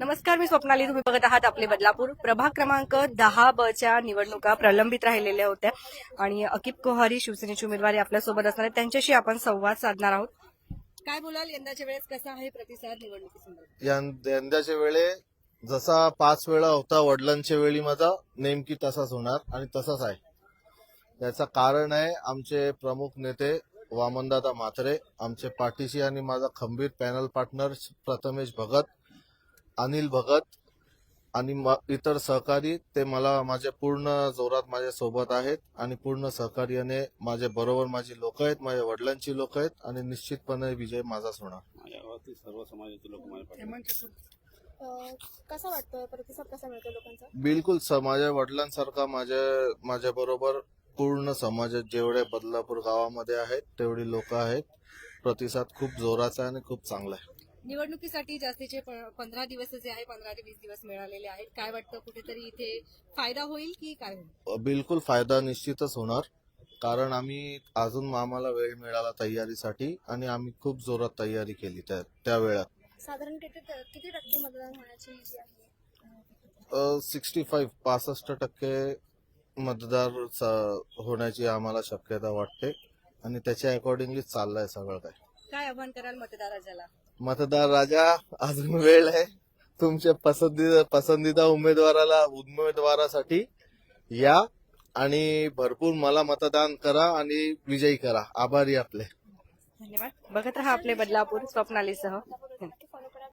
नमस्कार मी स्वप्नाली. तुम्ही बघत आहात आपले बदलापूर. प्रभाग क्रमांक दहा ब च्या निवडणुका प्रलंबित राहिलेल्या होत्या. आणि अकिब कोहारी शिवसेनेचे उमेदवारी आपल्यासोबत असणार आहेत. त्यांच्याशी आपण संवाद साधणार आहोत. काय बोलाल? यंदाच्या वेळेस कसा आहे प्रतिसाद निवडणुकीसंदर्भात यां- यंदाच्या वेळे जसा पाच वेळा होता वडिलांच्या वेळी माझा नेमकी तसाच होणार आणि तसाच आहे. त्याचं कारण आहे आमचे प्रमुख नेते वामनदादा म्हात्रे आमचे पाठीशी आणि माझा खंबीर पॅनल पार्टनर प्रथमेश भगत अनिल भगत आणि इतर सहकारी ते मला माझ्या पूर्ण जोरात माझ्या सोबत आहेत आणि पूर्ण सहकार्याने माझ्या बरोबर माझी लोक आहेत माझ्या वडिलांची लोक आहेत आणि निश्चितपणे विजय माझाच होणार सर्व समाजाचे लोक कसा वाटतोय? प्रतिसाद कसा मिळतो लोकांचा? बिलकुल स- माझ्या वडिलांसारखा माझ्या माझ्या बरोबर पूर्ण समाजात जेवढे बदलापूर गावामध्ये आहेत तेवढी लोक आहेत. प्रतिसाद खूप जोराचा आहे आणि खूप चांगला आहे. निवडणुकीसाठी जास्तीचे पंधरा दिवस जे आहे पंधरा ते वीस दिवस मिळालेले आहेत. काय वाटतं कुठेतरी इथे फायदा होईल की काय होईल? बिलकुल फायदा निश्चितच होणार. कारण आम्ही अजून आम्हाला वेळ मिळाला तयारीसाठी आणि आम्ही खूप जोरात तयारी केली त्या त्या वेळात. साधारण किती किती टक्के मतदान होण्याची जी आहे? सिक्स्टी फाईव्ह पासष्ट टक्के मतदार होण्याची आम्हाला शक्यता वाटते आणि त्याच्या अकॉर्डिंगली चाललंय सगळं काय. काय आव्हान कराल मतदाराला मतदार राजा अजून वेळ आहे. तुमच्या पसंदीदा पसंदीदा उमेदवाराला उमेदवारासाठी या आणि भरपूर मला मतदान करा आणि विजयी करा. आभारी आपले. धन्यवाद. बघत राहा आपले बदलापूर स्वप्नालीसह.